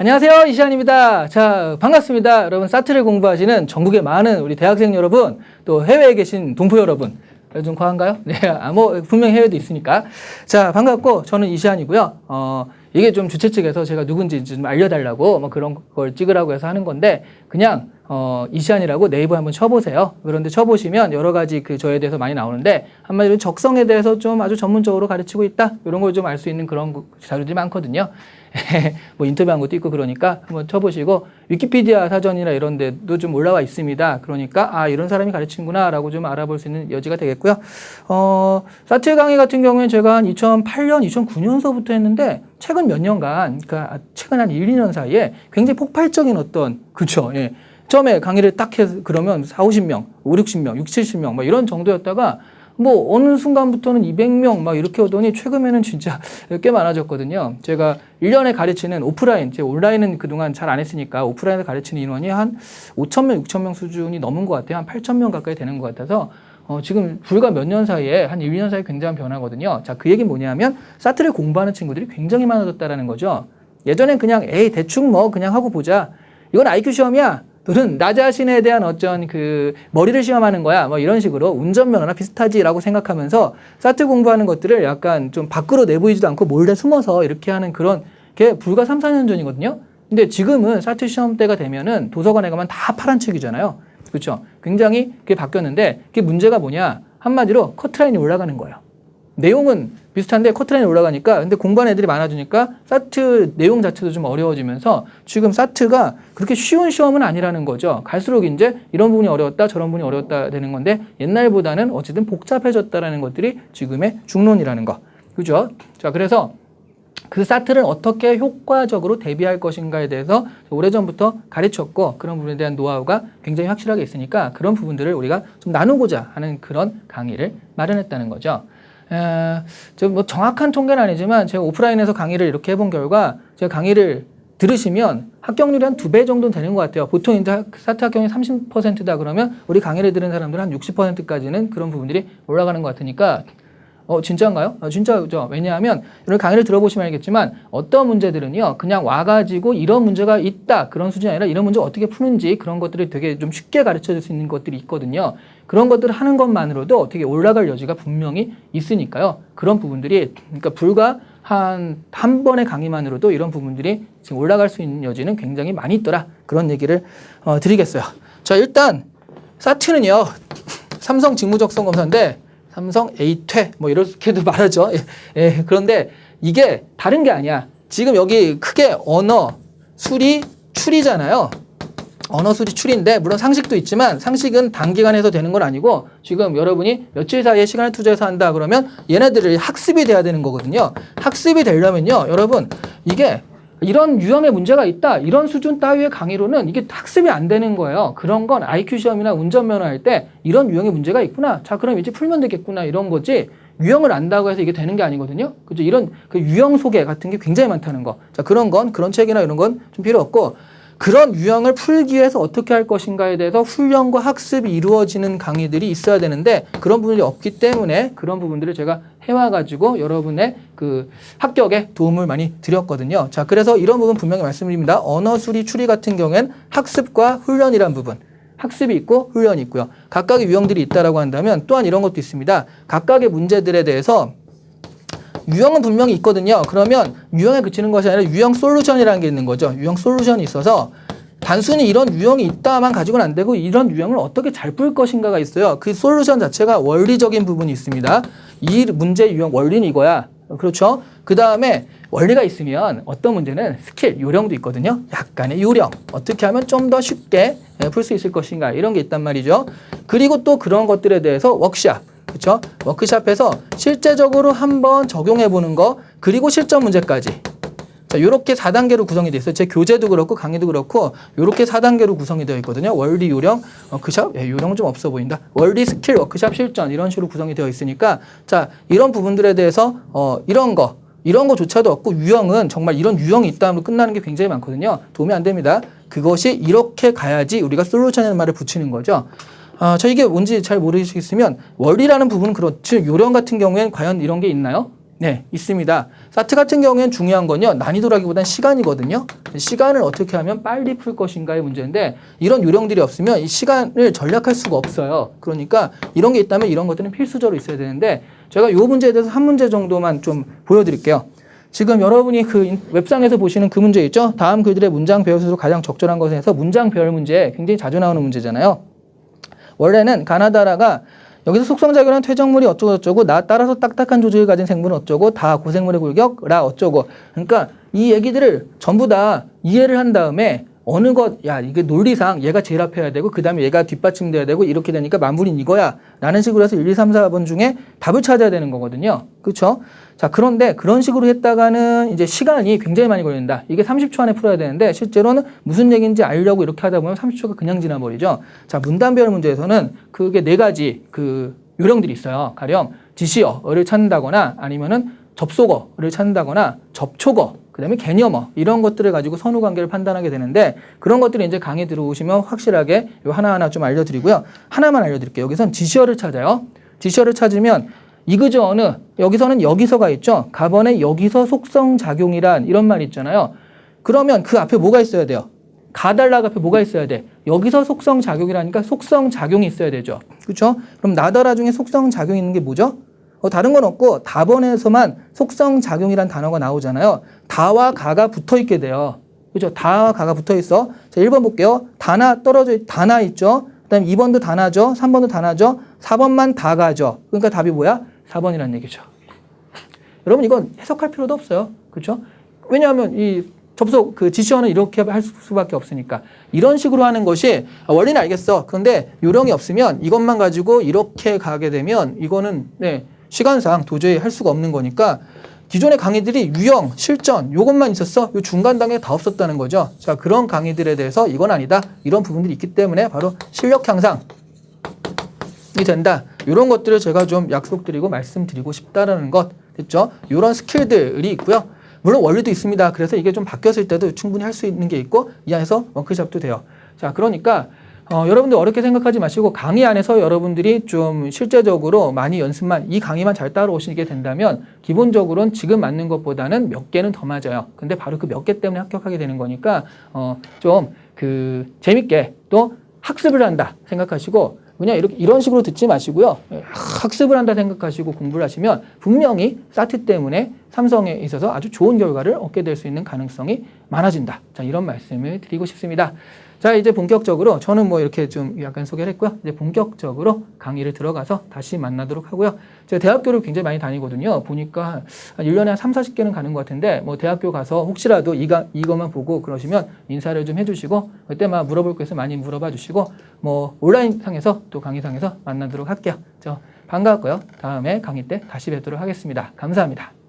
안녕하세요. 이시안입니다. 자, 반갑습니다. 여러분, 사트를 공부하시는 전국의 많은 우리 대학생 여러분, 또 해외에 계신 동포 여러분. 좀 과한가요? 네, 아, 뭐, 분명 해외도 있으니까. 자, 반갑고, 저는 이시안이고요. 어, 이게 좀 주최 측에서 제가 누군지 좀 알려달라고 뭐 그런 걸 찍으라고 해서 하는 건데, 그냥, 어, 이시안이라고 네이버에 한번 쳐보세요. 그런데 쳐보시면 여러 가지 그 저에 대해서 많이 나오는데, 한마디로 적성에 대해서 좀 아주 전문적으로 가르치고 있다. 이런 걸 좀 알 수 있는 그런 거- 자료들이 많거든요. 뭐 인터뷰한 것도 있고 그러니까 한번 쳐보시고 위키피디아 사전이나 이런 데도 좀 올라와 있습니다. 그러니까 아 이런 사람이 가르치는구나라고 좀 알아볼 수 있는 여지가 되겠고요. 어, 사트 강의 같은 경우에는 제가 한 2008년, 2009년서부터 했는데 최근 몇 년간 그러니까 최근 한 1, 2년 사이에 굉장히 폭발적인 어떤 그렇죠. 예. 처음에 강의를 딱 해서 그러면 4, 50명, 5, 60명, 6, 70명 막 이런 정도였다가 뭐 어느 순간부터는 200명 막 이렇게 오더니 최근에는 진짜 꽤 많아졌거든요. 제가 1년에 가르치는 오프라인, 제 온라인은 그동안 잘 안 했으니까 오프라인에서 가르치는 인원이 한 5,000명, 6,000명 수준이 넘은 것 같아요. 한 8,000명 가까이 되는 것 같아서 어, 지금 불과 몇 년 사이에 한 1, 2년 사이에 굉장한 변화거든요. 자, 그 얘기는 뭐냐면 사트를 공부하는 친구들이 굉장히 많아졌다라는 거죠. 예전엔 그냥 에이 대충 뭐 그냥 하고 보자. 이건 IQ 시험이야. 또는 나 자신에 대한 어떤 그 머리를 시험하는 거야. 뭐 이런 식으로 운전면허나 비슷하지라고 생각하면서 사트 공부하는 것들을 약간 좀 밖으로 내보이지도 않고 몰래 숨어서 이렇게 하는 그런 게 불과 3, 4년 전이거든요. 근데 지금은 사트 시험 때가 되면은 도서관에 가면 다 파란 책이잖아요. 그렇죠? 굉장히 그게 바뀌었는데 그게 문제가 뭐냐? 한마디로 커트라인이 올라가는 거예요. 내용은 비슷한데 커트라인이 올라가니까 근데 공부하는 애들이 많아지니까 사트 내용 자체도 좀 어려워지면서 지금 사트가 그렇게 쉬운 시험은 아니라는 거죠. 갈수록 이제 이런 부분이 어려웠다 저런 부분이 어려웠다 되는 건데 옛날보다는 어쨌든 복잡해졌다라는 것들이 지금의 중론이라는 거. 그죠? 자, 그래서 그 사트를 어떻게 효과적으로 대비할 것인가에 대해서 오래전부터 가르쳤고 그런 부분에 대한 노하우가 굉장히 확실하게 있으니까 그런 부분들을 우리가 좀 나누고자 하는 그런 강의를 마련했다는 거죠. 에, 저뭐 정확한 통계는 아니지만 제가 오프라인에서 강의를 이렇게 해본 결과 제가 강의를 들으시면 합격률이 한 두 배 정도는 되는 것 같아요. 보통 이제 학- 사트 합격률이 30%다 그러면 우리 강의를 들은 사람들은 한 60%까지는 그런 부분들이 올라가는 것 같으니까 어, 진짜인가요? 어, 진짜죠. 왜냐하면 이런 강의를 들어보시면 알겠지만 어떤 문제들은요, 그냥 와가지고 이런 문제가 있다. 그런 수준이 아니라 이런 문제 어떻게 푸는지 그런 것들을 되게 좀 쉽게 가르쳐 줄 수 있는 것들이 있거든요. 그런 것들을 하는 것만으로도 어떻게 올라갈 여지가 분명히 있으니까요. 그런 부분들이, 그러니까 불과 한, 한 번의 강의만으로도 이런 부분들이 지금 올라갈 수 있는 여지는 굉장히 많이 있더라. 그런 얘기를 어, 드리겠어요. 자, 일단, 사트는요, 삼성 직무적성 검사인데, 삼성 A퇴 뭐 이렇게도 말하죠. 예, 예, 그런데 이게 다른 게 아니야. 지금 여기 크게 언어, 수리, 추리잖아요. 언어 수리 추리인데 물론 상식도 있지만 상식은 단기간에서 되는 건 아니고 지금 여러분이 며칠 사이에 시간을 투자해서 한다 그러면 얘네들이 학습이 돼야 되는 거거든요. 학습이 되려면요, 여러분 이게 이런 유형의 문제가 있다. 이런 수준 따위의 강의로는 이게 학습이 안 되는 거예요. 그런 건 IQ 시험이나 운전면허 할 때 이런 유형의 문제가 있구나. 자, 그럼 이제 풀면 되겠구나. 이런 거지. 유형을 안다고 해서 이게 되는 게 아니거든요. 그죠? 이런 그 유형 소개 같은 게 굉장히 많다는 거. 자, 그런 건 그런 책이나 이런 건 좀 필요 없고 그런 유형을 풀기 위해서 어떻게 할 것인가에 대해서 훈련과 학습이 이루어지는 강의들이 있어야 되는데 그런 부분이 없기 때문에 그런 부분들을 제가 해와가지고 여러분의 그 합격에 도움을 많이 드렸거든요. 자, 그래서 이런 부분 분명히 말씀드립니다. 언어 수리 추리 같은 경우엔 학습과 훈련이란 부분. 학습이 있고 훈련이 있고요. 각각의 유형들이 있다라고 한다면 또한 이런 것도 있습니다. 각각의 문제들에 대해서 유형은 분명히 있거든요. 그러면 유형에 그치는 것이 아니라 유형 솔루션이라는 게 있는 거죠. 유형 솔루션이 있어서 단순히 이런 유형이 있다만 가지고는 안 되고 이런 유형을 어떻게 잘 풀 것인가가 있어요. 그 솔루션 자체가 원리적인 부분이 있습니다. 이 문제 유형 원리는 이거야. 그렇죠? 그 다음에 원리가 있으면 어떤 문제는 스킬, 요령도 있거든요. 약간의 요령. 어떻게 하면 좀 더 쉽게 풀 수 있을 것인가. 이런 게 있단 말이죠. 그리고 또 그런 것들에 대해서 워크샵. 그렇죠? 워크샵에서 실제적으로 한번 적용해 보는 거 그리고 실전 문제까지. 자, 요렇게 4단계로 구성이 돼 있어요. 제 교재도 그렇고 강의도 그렇고 요렇게 4단계로 구성이 되어 있거든요. 원리, 요령, 워크샵. 예, 요령 좀 없어 보인다. 원리, 스킬, 워크샵, 실전 이런 식으로 구성이 되어 있으니까 자, 이런 부분들에 대해서 어, 이런 거 이런 거조차도 없고 유형은 정말 이런 유형이 있다면 끝나는 게 굉장히 많거든요. 도움이 안 됩니다. 그것이 이렇게 가야지 우리가 솔루션이라는 말을 붙이는 거죠. 아, 저 이게 뭔지 잘 모르시겠으면 원리라는 부분은 그렇지 요령 같은 경우에는 과연 이런 게 있나요? 네, 있습니다. 사트 같은 경우에는 중요한 건요, 난이도라기보단 시간이거든요. 시간을 어떻게 하면 빨리 풀 것인가의 문제인데, 이런 요령들이 없으면 이 시간을 전략할 수가 없어요. 그러니까 이런 게 있다면 이런 것들은 필수적으로 있어야 되는데, 제가 이 문제에 대해서 한 문제 정도만 좀 보여드릴게요. 지금 여러분이 그 인- 웹상에서 보시는 그 문제 있죠? 다음 글들의 문장 배열 수로 가장 적절한 것에서 문장 배열 문제 굉장히 자주 나오는 문제잖아요. 원래는 가나다라가 여기서 속성작용은 퇴적물이 어쩌고 저쩌고 나 따라서 딱딱한 조직을 가진 생물은 어쩌고 다 고생물의 골격 라 어쩌고. 그러니까 이 얘기들을 전부 다 이해를 한 다음에 어느 것, 야, 이게 논리상 얘가 제일 앞에 해야 되고, 그 다음에 얘가 뒷받침돼야 되고, 이렇게 되니까 만물인 이거야. 라는 식으로 해서 1, 2, 3, 4번 중에 답을 찾아야 되는 거거든요. 그쵸? 자, 그런데 그런 식으로 했다가는 이제 시간이 굉장히 많이 걸린다. 이게 30초 안에 풀어야 되는데, 실제로는 무슨 얘기인지 알려고 이렇게 하다 보면 30초가 그냥 지나버리죠. 자, 문단별 문제에서는 그게 네 가지 그 요령들이 있어요. 가령 지시어를 찾는다거나 아니면은 접속어를 찾는다거나 접촉어 그다음에 개념어 이런 것들을 가지고 선후 관계를 판단하게 되는데 그런 것들이 이제 강의 들어오시면 확실하게 요 하나하나 좀 알려드리고요 하나만 알려드릴게요 여기선 지시어를 찾아요 지시어를 찾으면 이그저 어느 여기서는 여기서가 있죠 가번에 여기서 속성 작용이란 이런 말 있잖아요 그러면 그 앞에 뭐가 있어야 돼요 가달락 앞에 뭐가 있어야 돼? 여기서 속성 작용이라니까 속성 작용이 있어야 되죠. 그렇죠? 그럼 나더라 중에 속성 작용이 있는 게 뭐죠? 어, 다른 건 없고 다번에서만 속성 작용이란 단어가 나오잖아요. 다와 가가 붙어 있게 돼요. 그죠? 다와 가가 붙어 있어. 자, 1번 볼게요. 다나 떨어져 있, 다나 있죠. 그 다음에 2번도 다나죠. 3번도 다나죠. 4번만 다가죠. 그러니까 답이 뭐야? 4번이라는 얘기죠. 여러분 이건 해석할 필요도 없어요. 그렇죠? 왜냐하면 이 접속 그 지시어는 이렇게 할 수밖에 없으니까 이런 식으로 하는 것이 아, 원리는 알겠어. 그런데 요령이 없으면 이것만 가지고 이렇게 가게 되면 이거는 네, 시간상 도저히 할 수가 없는 거니까 기존의 강의들이 유형, 실전 요것만 있었어. 요 중간 단계 다 없었다는 거죠. 자 그런 강의들에 대해서 이건 아니다. 이런 부분들이 있기 때문에 바로 실력 향상 이 된다. 이런 것들을 제가 좀 약속드리고 말씀드리고 싶다라는 것 됐죠? 이런 스킬들이 있고요. 물론 원리도 있습니다. 그래서 이게 좀 바뀌었을 때도 충분히 할 수 있는 게 있고 이 안에서 워크샵도 돼요. 자, 그러니까 어, 여러분들 어렵게 생각하지 마시고 강의 안에서 여러분들이 좀 실제적으로 많이 연습만 이 강의만 잘 따라오시게 된다면 기본적으로는 지금 맞는 것보다는 몇 개는 더 맞아요. 근데 바로 그 몇 개 때문에 합격하게 되는 거니까 어, 좀 그 재밌게 또 학습을 한다 생각하시고 그냥 이렇게 이런 식으로 듣지 마시고요. 예, 학습을 한다 생각하시고 공부를 하시면 분명히 사트 때문에 삼성에 있어서 아주 좋은 결과를 얻게 될 수 있는 가능성이 많아진다. 자, 이런 말씀을 드리고 싶습니다. 자, 이제 본격적으로 저는 뭐 이렇게 좀 약간 소개를 했고요. 이제 본격적으로 강의를 들어가서 다시 만나도록 하고요. 제가 대학교를 굉장히 많이 다니거든요. 보니까 한 1년에 한 3, 40개는 가는 것 같은데 뭐 대학교 가서 혹시라도 이가, 이것만 보고 그러시면 인사를 좀 해주시고 그때 막 물어볼 거 있으면 많이 물어봐 주시고 뭐 온라인 상에서 또 강의상에서 만나도록 할게요. 저 반가웠고요. 다음에 강의 때 다시 뵙도록 하겠습니다. 감사합니다.